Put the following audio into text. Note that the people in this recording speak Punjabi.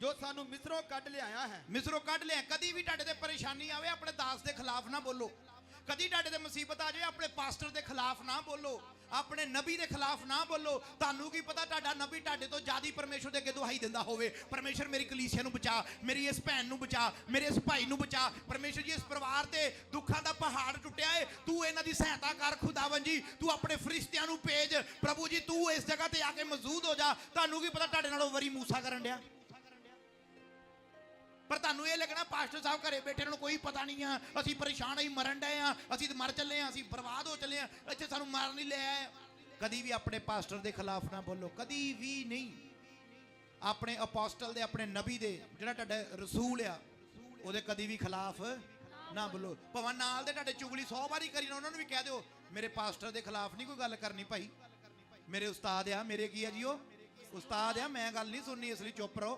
ਜੋ ਸਾਨੂੰ ਮਿਸਰੋਂ ਕੱਢ ਲਿਆਇਆ ਹੈ। ਮਿਸਰੋਂ ਕੱਢ ਲਿਆ ਕਦੀ ਵੀ ਤੁਹਾਡੇ ਤੇ ਪਰੇਸ਼ਾਨੀ ਆਵੇ, ਆਪਣੇ ਦਾਸ ਦੇ ਖਿਲਾਫ ਨਾ ਬੋਲੋ। ਕਦੀ ਤੁਹਾਡੇ ਤੇ ਮੁਸੀਬਤ ਆ ਜਾਵੇ, ਆਪਣੇ ਪਾਸਟਰ ਦੇ ਖਿਲਾਫ ਨਾ ਬੋਲੋ। ਆਪਣੇ ਨਬੀ ਦੇ ਖਿਲਾਫ ਨਾ ਬੋਲੋ। ਤੁਹਾਨੂੰ ਕੀ ਪਤਾ ਤੁਹਾਡਾ ਨਬੀ ਤੁਹਾਡੇ ਤੋਂ ਜ਼ਿਆਦਾ ਪਰਮੇਸ਼ਰ ਦੇ ਅੱਗੇ ਦੁਹਾਈ ਦਿੰਦਾ ਹੋਵੇ। ਪਰਮੇਸ਼ਰ ਮੇਰੀ ਕਲੀਸਿਆ ਨੂੰ ਬਚਾ, ਮੇਰੀ ਇਸ ਭੈਣ ਨੂੰ ਬਚਾ, ਮੇਰੇ ਇਸ ਭਾਈ ਨੂੰ ਬਚਾ। ਪਰਮੇਸ਼ਰ ਜੀ, ਇਸ ਪਰਿਵਾਰ ਤੇ ਦੁੱਖਾਂ ਦਾ ਪਹਾੜ ਟੁੱਟਿਆ ਏ। ਤੂੰ ਇਹਨਾਂ ਦੀ ਸਹਾਇਤਾ ਕਰ ਖੁਦਾਵੰ ਜੀ। ਤੂੰ ਆਪਣੇ ਫਰਿਸ਼ਤਿਆਂ ਨੂੰ ਭੇਜ। ਪ੍ਰਭੂ ਜੀ, ਤੂੰ ਇਸ ਜਗ੍ਹਾ ਤੇ ਆ ਕੇ ਮੌਜੂਦ ਹੋ ਜਾ। ਤੁਹਾਨੂੰ ਕੀ ਪਤਾ ਤੁਹਾਡੇ ਨਾਲੋਂ ਵਰੀ ਮੂਸਾ ਕਰਨ ਡਿਆ। ਪਰ ਤੁਹਾਨੂੰ ਇਹ ਲੱਗਣਾ ਪਾਸਟਰ ਸਾਹਿਬ ਘਰੇ ਬੈਠੇ ਨੂੰ ਕੋਈ ਪਤਾ ਨਹੀਂ ਆ, ਅਸੀਂ ਪਰੇਸ਼ਾਨ ਅਸੀਂ ਮਰਨ ਡਏ ਆ, ਅਸੀਂ ਮਰ ਚੱਲੇ ਆ, ਅਸੀਂ ਬਰਬਾਦ ਹੋ ਚੱਲੇ ਆ, ਇੱਥੇ ਸਾਨੂੰ ਮਾਰ ਨਹੀਂ ਲੈ ਆਏ ਕਦੀ ਵੀ ਆਪਣੇ ਪਾਸਟਰ ਦੇ ਖਿਲਾਫ ਨਾ ਬੋਲੋ, ਕਦੀ ਵੀ ਨਹੀਂ। ਆਪਣੇ ਅਪੋਸਟਲ ਦੇ, ਆਪਣੇ ਨਬੀ ਦੇ, ਜਿਹੜਾ ਤੁਹਾਡਾ ਰਸੂਲ ਆ, ਉਹਦੇ ਕਦੀ ਵੀ ਖਿਲਾਫ ਨਾ ਬੋਲੋ। ਭਾਵੇਂ ਨਾਲ ਦੇ ਤੁਹਾਡੇ ਚੁਗਲੀ 100 ਵਾਰੀ ਕਰੀ ਨਾ, ਉਹਨਾਂ ਨੂੰ ਵੀ ਕਹਿ ਦਿਓ, ਮੇਰੇ ਪਾਸਟਰ ਦੇ ਖਿਲਾਫ ਨਹੀਂ ਕੋਈ ਗੱਲ ਕਰਨੀ ਭਾਈ। ਮੇਰੇ ਉਸਤਾਦ ਆ, ਮੇਰੇ ਕੀ ਆ ਜੀ ਉਹ? ਉਸਤਾਦ ਆ, ਮੈਂ ਗੱਲ ਨਹੀਂ ਸੁਣਨੀ, ਇਸ ਲਈ ਚੁੱਪ ਰਹੋ।